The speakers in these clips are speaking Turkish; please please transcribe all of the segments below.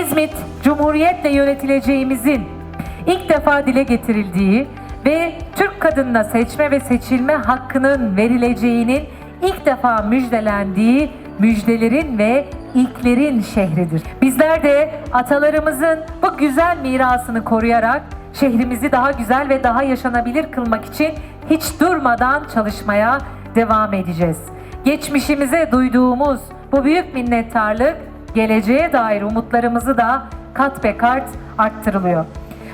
İzmit Cumhuriyetle yönetileceğimizin ilk defa dile getirildiği ve Türk kadınına seçme ve seçilme hakkının verileceğinin ilk defa müjdelendiği müjdelerin ve ilklerin şehridir. Bizler de atalarımızın bu güzel mirasını koruyarak şehrimizi daha güzel ve daha yaşanabilir kılmak için hiç durmadan çalışmaya devam edeceğiz. Geçmişimize duyduğumuz bu büyük minnettarlık geleceğe dair umutlarımızı da kat be kat arttırılıyor.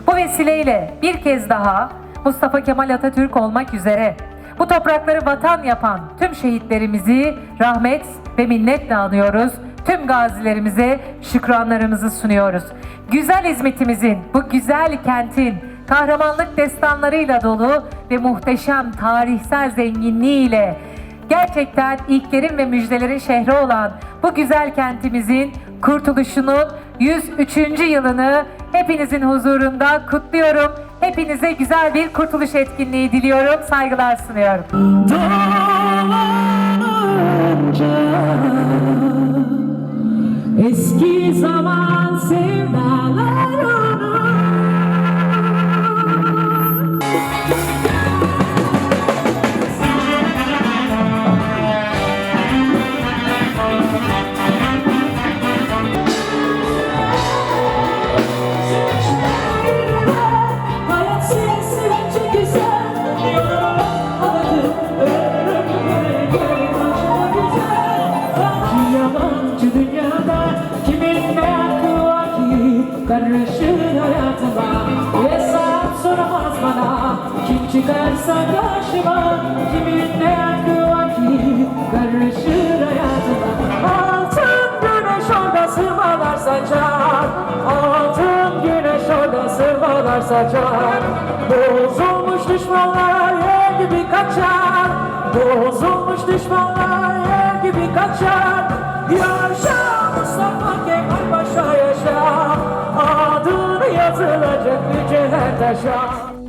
Bu vesileyle bir kez daha Mustafa Kemal Atatürk olmak üzere bu toprakları vatan yapan tüm şehitlerimizi rahmet ve minnetle anıyoruz. Tüm gazilerimize şükranlarımızı sunuyoruz. Güzel İzmit'imizin, bu güzel kentin kahramanlık destanlarıyla dolu ve muhteşem tarihsel zenginliğiyle gerçekten ilklerin ve müjdelerin şehri olan bu güzel kentimizin kurtuluşunun 103. yılını hepinizin huzurunda kutluyorum. Hepinize güzel bir kurtuluş etkinliği diliyorum. Saygılar sunuyorum. Eski zaman sevdalarını Yabancı dünyada kimin ne hakkı var ki? Karışır hayatıma Hesap soramaz bana. Kim çıkarsa karşıma Kimin ne hakkı var ki? Karışır hayatıma Altın güneş orada sırmalar saçar. Altın güneş orada sırmalar saçar. Bozulmuş düşmanlar yer gibi kaçar. Bozulmuş düşmanlar yer gibi kaçar Yaşa Mustafa Kemal Paşa yaşa. Adını yazılacak yüce her taşa